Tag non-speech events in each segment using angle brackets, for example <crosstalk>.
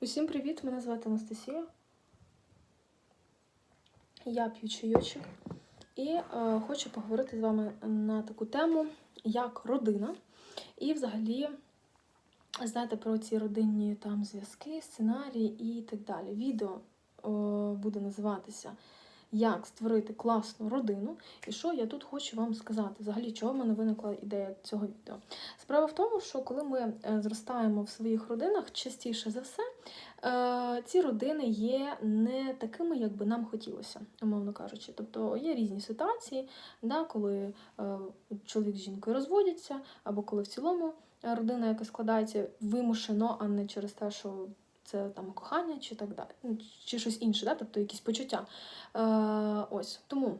Усім привіт! Мене звати Анастасія. Я п'ю чайочок і е, хочу поговорити з вами на таку тему, як родина. І взагалі, знаєте, про ці родинні там зв'язки, сценарії і так далі. Відео е, буде називатися Як створити класну родину. І що я тут хочу вам сказати? Взагалі, чого в мене виникла ідея цього відео? Справа в тому, що коли ми е, зростаємо в своїх родинах, частіше за все, е, ці родини є не такими, як би нам хотілося, умовно кажучи. Тобто є різні ситуації, да, коли е, чоловік з жінкою розводяться, або коли в цілому родина, яка складається вимушено, а не через те, що це там кохання чи так далі, ну, чи щось інше, да? тобто якісь почуття. Е, ось тому.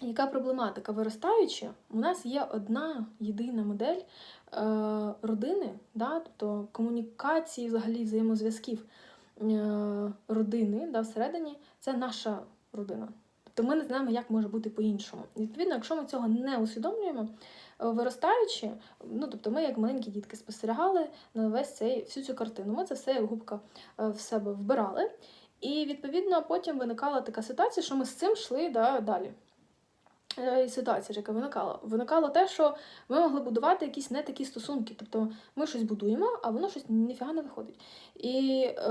Яка проблематика? Виростаючи, у нас є одна єдина модель е, родини, да? тобто комунікації, взагалі взаємозв'язків е, родини да, всередині, це наша родина. Тобто ми не знаємо, як може бути по-іншому. Відповідно, якщо ми цього не усвідомлюємо, виростаючи, ну тобто ми, як маленькі дітки, спостерігали на весь цей всю цю картину. Ми це все як губка е, в себе вбирали. І відповідно потім виникала така ситуація, що ми з цим йшли да, далі. Е, І ситуація, яка виникала, виникало те, що ми могли будувати якісь не такі стосунки. Тобто ми щось будуємо, а воно щось ніфіга не виходить. І е,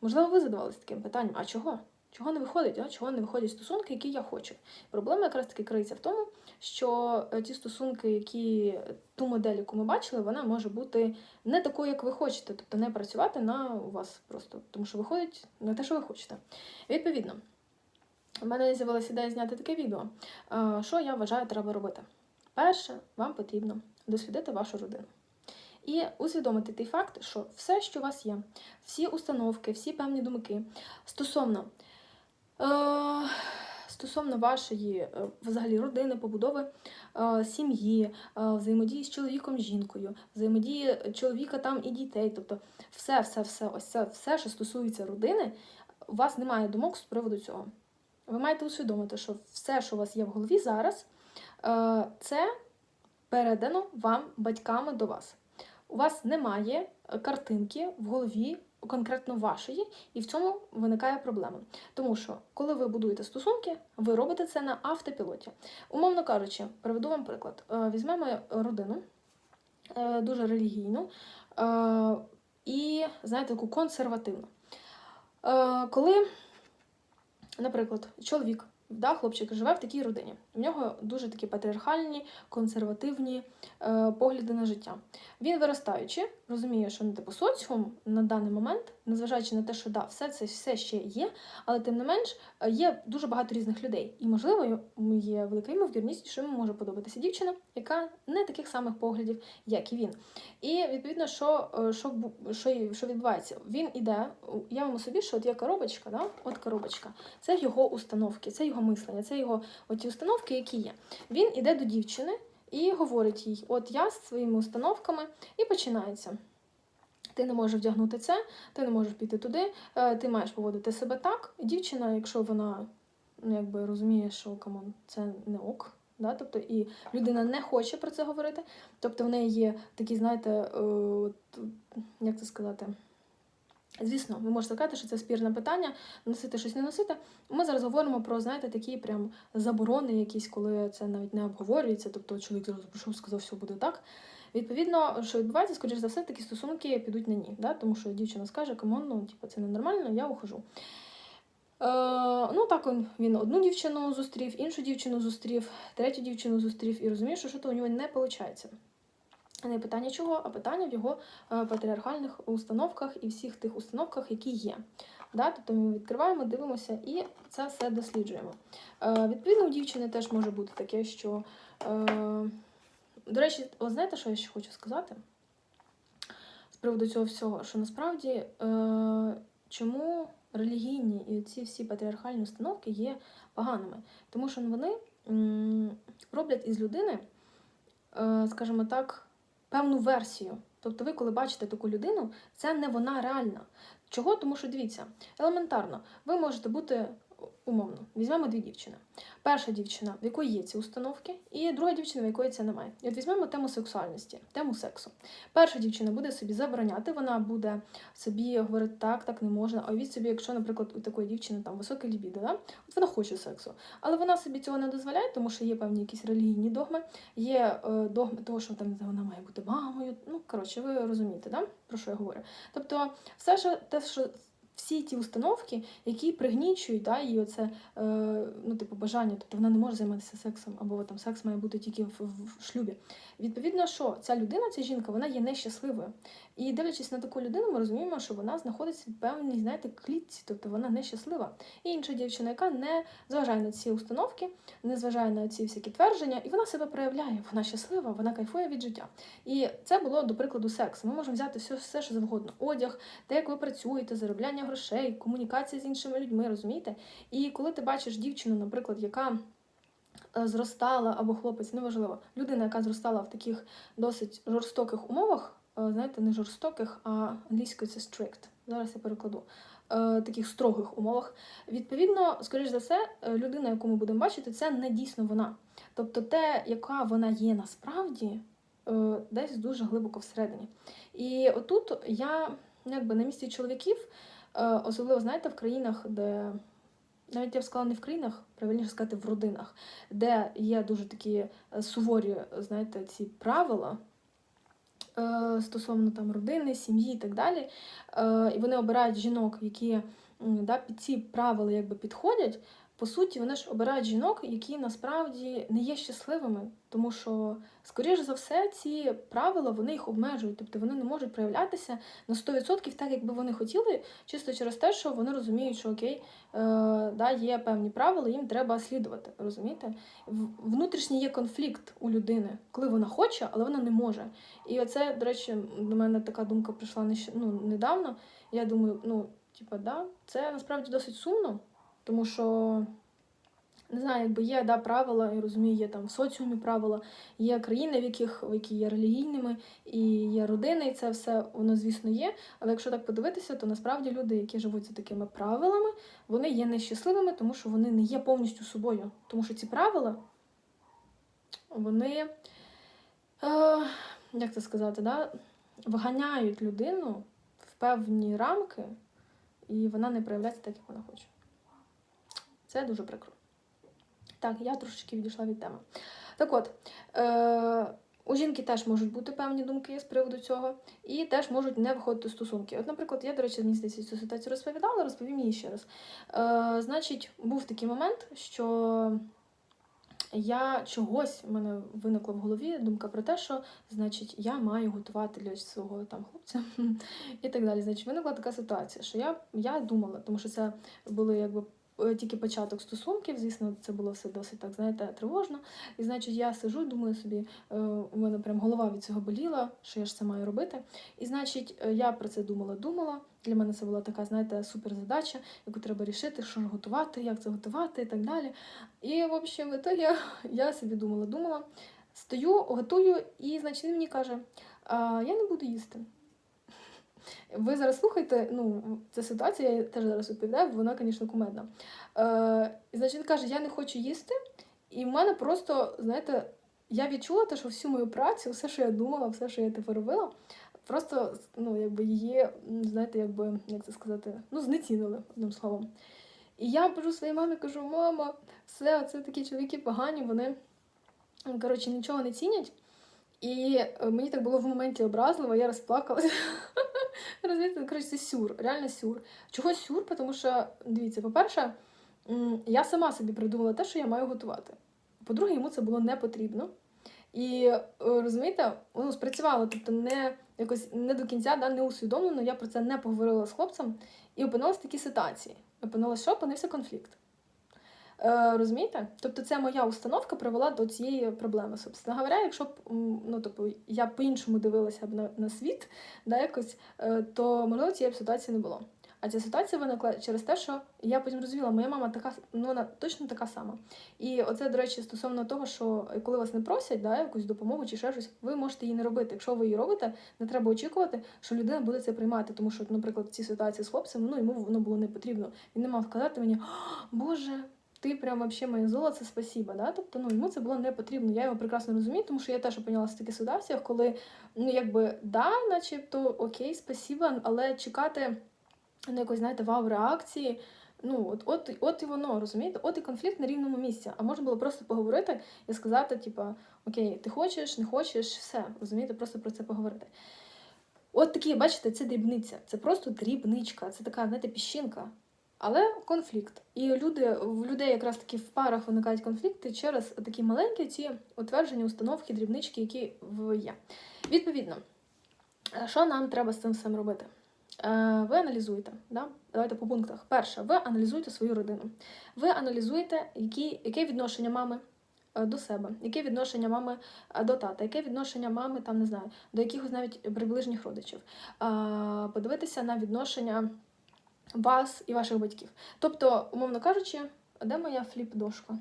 можливо, ви задавалися таким питанням: а чого? Чого не виходить? А? Чого не виходять стосунки, які я хочу? Проблема якраз таки криється в тому, що е, ті стосунки, які ту модель, яку ми бачили, вона може бути не такою, як ви хочете, тобто не працювати на вас просто, тому що виходить не те, що ви хочете. Відповідно. У мене з'явилася ідея зняти таке відео. Е, Що я вважаю, треба робити? Перше, вам потрібно дослідити вашу родину. І усвідомити той факт, що все, що у вас є, всі установки, всі певні думки стосовно, е, стосовно вашої е, взагалі родини, побудови е, сім'ї, е, взаємодії з чоловіком, жінкою, взаємодії чоловіка там і дітей. Тобто, все, все, все, ось це все, що стосується родини, у вас немає думок з приводу цього. Ви маєте усвідомити, що все, що у вас є в голові зараз, е, це передано вам батьками до вас. У вас немає е, картинки в голові конкретно вашої, і в цьому виникає проблема. Тому що, коли ви будуєте стосунки, ви робите це на автопілоті. Умовно кажучи, приведу вам приклад. Е, Візьмемо родину е, дуже релігійну е, і, знаєте, таку консервативну. Коли Наприклад, чоловік, да, хлопчик живе в такій родині. В нього дуже такі патріархальні, консервативні е, погляди на життя. Він виростаючи, розуміє, що ну, типу, соціум на даний момент, незважаючи на те, що да, все це все ще є, але тим не менш є дуже багато різних людей. І, можливо, є велика ймовірність, що йому може подобатися дівчина, яка не таких самих поглядів, як і він. І відповідно, що е, що, що, що відбувається? Він іде, уявимо собі, що от є коробочка, да? от коробочка, це його установки, це його мислення, це його оті установки, які є. Він іде до дівчини і говорить їй: От я з своїми установками, і починається. Ти не можеш вдягнути це, ти не можеш піти туди, е, ти маєш поводити себе так. Дівчина, якщо вона ну, якби розуміє, що камон, це не ок. Да? Тобто і людина не хоче про це говорити. Тобто в неї є такі, знаєте, е, як це сказати. Звісно, ви можете сказати, що це спірне питання, носити щось не носити. Ми зараз говоримо про, знаєте, такі прям заборони, якісь, коли це навіть не обговорюється. Тобто чоловік зразу прийшов, сказав, що буде так. Відповідно, що відбувається, скоріш за все, такі стосунки підуть на ні. Да? Тому що дівчина скаже, камон, ну, типу, це ненормально, я ухожу. Е, ну, так він, одну дівчину зустрів, іншу дівчину зустрів, третю дівчину зустрів і розуміє, що щось у нього не виходить. Не питання чого, а питання в його е, патріархальних установках і всіх тих установках, які є. Да? Тобто ми відкриваємо, дивимося і це все досліджуємо. Е, відповідно, у дівчини теж може бути таке, що. Е, до речі, от знаєте, що я ще хочу сказати з приводу цього всього? Що насправді чому релігійні і ці всі патріархальні установки є поганими? Тому що вони роблять із людини, скажімо так, певну версію. Тобто, ви, коли бачите таку людину, це не вона реальна. Чого? Тому що дивіться, елементарно, ви можете бути умовно, візьмемо дві дівчини. Перша дівчина, в якої є ці установки, і друга дівчина, в якої це немає. І от візьмемо тему сексуальності, тему сексу. Перша дівчина буде собі забороняти, вона буде собі говорити, так, так не можна. А від собі, якщо, наприклад, у такої дівчини там високе лібідо, да? от вона хоче сексу, але вона собі цього не дозволяє, тому що є певні якісь релігійні догми, є е, догми того, що там вона має бути мамою. Ну коротше, ви розумієте, да? про що я говорю. Тобто, все ж те, що всі ті установки, які пригнічують да, її оце, е, ну, типу, бажання, тобто вона не може займатися сексом, або там секс має бути тільки в, в, в шлюбі. Відповідно, що ця людина, ця жінка, вона є нещасливою. І дивлячись на таку людину, ми розуміємо, що вона знаходиться в певній, знаєте, клітці, тобто вона нещаслива. І інша дівчина, яка не зважає на ці установки, не зважає на ці всякі твердження, і вона себе проявляє, вона щаслива, вона кайфує від життя. І це було до прикладу секс. Ми можемо взяти все, все що завгодно: одяг, те, як ви працюєте, заробляння грошей, комунікація з іншими людьми, розумієте? І коли ти бачиш дівчину, наприклад, яка е, зростала або хлопець, неважливо, людина, яка зростала в таких досить жорстоких умовах, знаєте, не жорстоких, а англійською це strict. Зараз я перекладу. е, Таких строгих умовах. Відповідно, скоріш за все, е, людина, яку ми будемо бачити, це не дійсно вона. Тобто, те, яка вона є насправді, е, десь дуже глибоко всередині. І отут я, якби на місці чоловіків, е, особливо, знаєте, в країнах, де навіть я б сказала, не в країнах, правильніше сказати, в родинах, де є дуже такі е, суворі, знаєте, ці правила е, стосовно там родини, сім'ї і так далі. Е, І вони обирають жінок, які да, під ці правила якби підходять. По суті, вони ж обирають жінок, які насправді не є щасливими, тому що, скоріш за все, ці правила вони їх обмежують, тобто вони не можуть проявлятися на 100% так, як би вони хотіли, чисто через те, що вони розуміють, що окей, е, да, є певні правила, їм треба слідувати. Розумієте? Внутрішній є конфлікт у людини, коли вона хоче, але вона не може. І оце, до речі, до мене така думка прийшла ну, недавно. Я думаю, ну, типа, да, це насправді досить сумно. Тому що, не знаю, якби є да, правила, я розумію, є там в соціумі правила, є країни, в яких в які є релігійними, і є родини, і це все воно, звісно, є. Але якщо так подивитися, то насправді люди, які живуть за такими правилами, вони є нещасливими, тому що вони не є повністю собою. Тому що ці правила, вони, е, як це сказати, да, вганяють людину в певні рамки, і вона не проявляється так, як вона хоче. Це дуже прикро. Так, я трошечки відійшла від теми. Так от, е, у жінки теж можуть бути певні думки з приводу цього, і теж можуть не виходити стосунки. От, наприклад, я, до речі, мені здається, цю ситуацію розповідала, розповім її ще раз. Е, значить, був такий момент, що я чогось в мене виникла в голові думка про те, що значить я маю готувати для свого там хлопця <laughs> і так далі. Значить, виникла така ситуація, що я, я думала, тому що це були якби тільки початок стосунків, звісно, це було все досить так, знаєте, тривожно. І значить, я сижу, думаю собі, е, у мене прям голова від цього боліла, що я ж це маю робити. І значить, е, я про це думала, думала. Для мене це була така, знаєте, суперзадача, яку треба рішити, що ж готувати, як це готувати і так далі. І, в общем, то я, я собі думала, думала, стою, готую, і, значить, він мені каже: я не буду їсти. Ви зараз слухайте, ну, ця ситуація, я теж зараз відповідаю, вона, звісно, кумедна. Е, значить, він каже, я не хочу їсти, і в мене просто, знаєте, я відчула те, що всю мою працю, все, що я думала, все, що я тепер робила, просто ну, якби її, знаєте, якби, як це сказати, ну, знецінили, одним словом. І я кажу своїй мамі, кажу, мама, все, це такі чоловіки погані, вони, коротше, нічого не цінять. І е, мені так було в моменті образливо, я розплакалася. <laughs> Розумієте, коротше, це сюр, реально сюр. Чого сюр? Тому що, дивіться, по-перше, я сама собі придумала те, що я маю готувати. По-друге, йому це було не потрібно. І е, розумієте, воно спрацювало, тобто не якось не до кінця, да, не усвідомлено. Я про це не поговорила з хлопцем і опинилася в такій ситуації. Опинилася, що опинився конфлікт. Е, розумієте? Тобто це моя установка привела до цієї проблеми. Собственно говоря, якщо б ну, тобто, я по-іншому дивилася б на, на світ, да, якось, е, то можливо цієї б ситуації не було. А ця ситуація виникла через те, що я потім розуміла, моя мама така, ну вона точно така сама. І оце, до речі, стосовно того, що коли вас не просять да, якусь допомогу чи ще щось, ви можете її не робити. Якщо ви її робите, не треба очікувати, що людина буде це приймати. Тому що, наприклад, в цій ситуації з хлопцем, ну йому воно було не потрібно. Він не мав сказати мені, Боже. Ти прям вообще моє золоце, спасіба. Да? Тобто ну, йому це було не потрібно. Я його прекрасно розумію, тому що я теж опинялася в таких ситуаціях, коли ну якби да, начебто окей, спасіба, але чекати ну, якось, знаєте, вау реакції. Ну, от, от, от і воно, розумієте? От і конфлікт на рівному місці. А можна було просто поговорити і сказати, типа, окей, ти хочеш, не хочеш, все, розумієте, просто про це поговорити. От такі, бачите, це дрібниця, це просто дрібничка, це така, знаєте, піщинка. Але конфлікт. І люди, в людей якраз таки в парах виникають конфлікти через такі маленькі ці утвердження, установки, дрібнички, які є. Відповідно, е, що нам треба з цим всім робити? Е, Ви аналізуєте, да? давайте по пунктах. Перше, ви аналізуєте свою родину. Ви аналізуєте, які, яке відношення мами е, до себе, яке відношення мами до тата, яке відношення мами, там не знаю, до якихось навіть приближніх родичів. Подивитися на відношення вас і ваших батьків. Тобто, умовно кажучи, де моя фліп-дошка?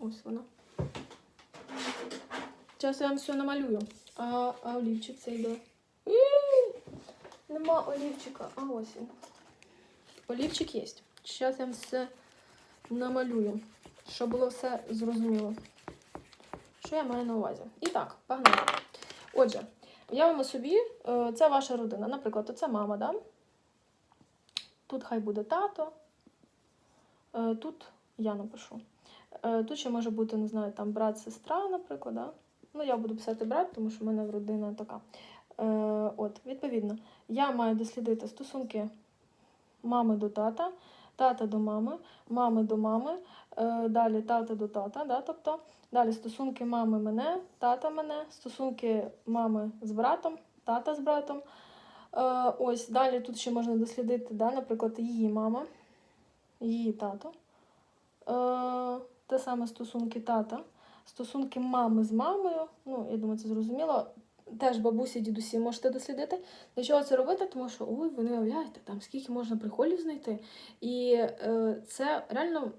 Ось вона. Зараз я вам все намалюю. А, а олівчик цей де? Ій! Нема олівчика, а ось він. Олівчик є. Зараз я вам все намалюю, щоб було все зрозуміло. Що я маю на увазі? І так, погнали. Отже, уявимо собі, е, це ваша родина. Наприклад, це мама, да? Тут хай буде тато. Е, Тут я напишу. Е, Тут ще може бути, не знаю, там брат, сестра, наприклад. Да? Ну, я буду писати брат, тому що в мене родина така. Е, От, відповідно, я маю дослідити стосунки мами до тата, тата до мами, мами до мами, далі тата до тата. Да? Тобто, далі стосунки мами мене, тата мене, стосунки мами з братом, тата з братом. Е, ось далі тут ще можна дослідити, да, наприклад, її мама, її тато. Е, те саме стосунки тата, стосунки мами з мамою. Ну, я думаю, це зрозуміло. Теж бабусі, дідусі можете дослідити. Для чого це робити? Тому що ой, ви не уявляєте, там скільки можна приколів знайти. І е, це реально,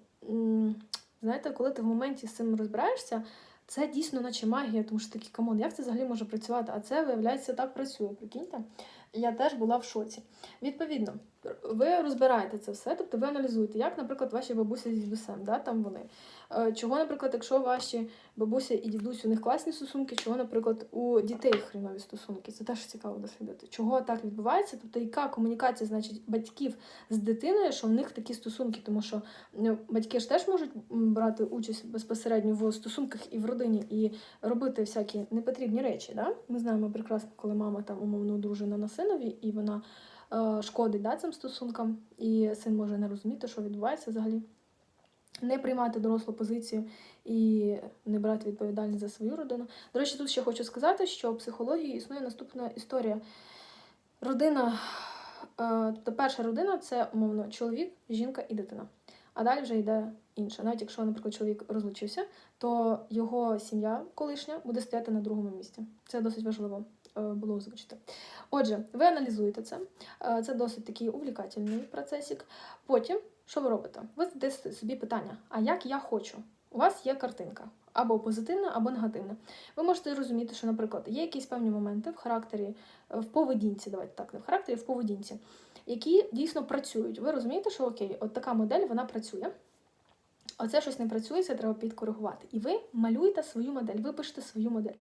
знаєте, коли ти в моменті з цим розбираєшся, це дійсно наче магія, тому що такий камон, як це взагалі може працювати? А це, виявляється, так працює, прикиньте. Я теж була в шоці. Відповідно, ви розбираєте це все, тобто ви аналізуєте, як, наприклад, ваші бабусі з дідусем, да, там вони. Е, Чого, наприклад, якщо ваші бабуся і дідусь у них класні стосунки, чого, наприклад, у дітей хренові стосунки. Це теж цікаво дослідити. Чого так відбувається? Тобто, яка комунікація, значить, батьків з дитиною, що в них такі стосунки, тому що ну, батьки ж теж можуть брати участь безпосередньо в стосунках і в родині, і робити всякі непотрібні речі. Да? Ми знаємо прекрасно, коли мама там умовно одружена на синові, і вона шкодить да, цим стосункам, і син може не розуміти, що відбувається взагалі. Не приймати дорослу позицію і не брати відповідальність за свою родину. До речі, тут ще хочу сказати, що в психології існує наступна історія. Родина, е, тобто перша родина це умовно чоловік, жінка і дитина. А далі вже йде інше. Навіть якщо, наприклад, чоловік розлучився, то його сім'я колишня буде стояти на другому місці. Це досить важливо е, було озвучити. Отже, ви аналізуєте це. Е, Це досить такий увлікательний процесик. Потім, що ви робите? Ви задаєте собі питання: а як я хочу? У вас є картинка. Або позитивна, або негативна. Ви можете розуміти, що, наприклад, є якісь певні моменти в характері, е, в поведінці, давайте так, не в характері, в поведінці, які дійсно працюють. Ви розумієте, що окей, от така модель вона працює. Оце щось не працює, це треба підкоригувати. І ви малюєте свою модель, ви пишете свою модель.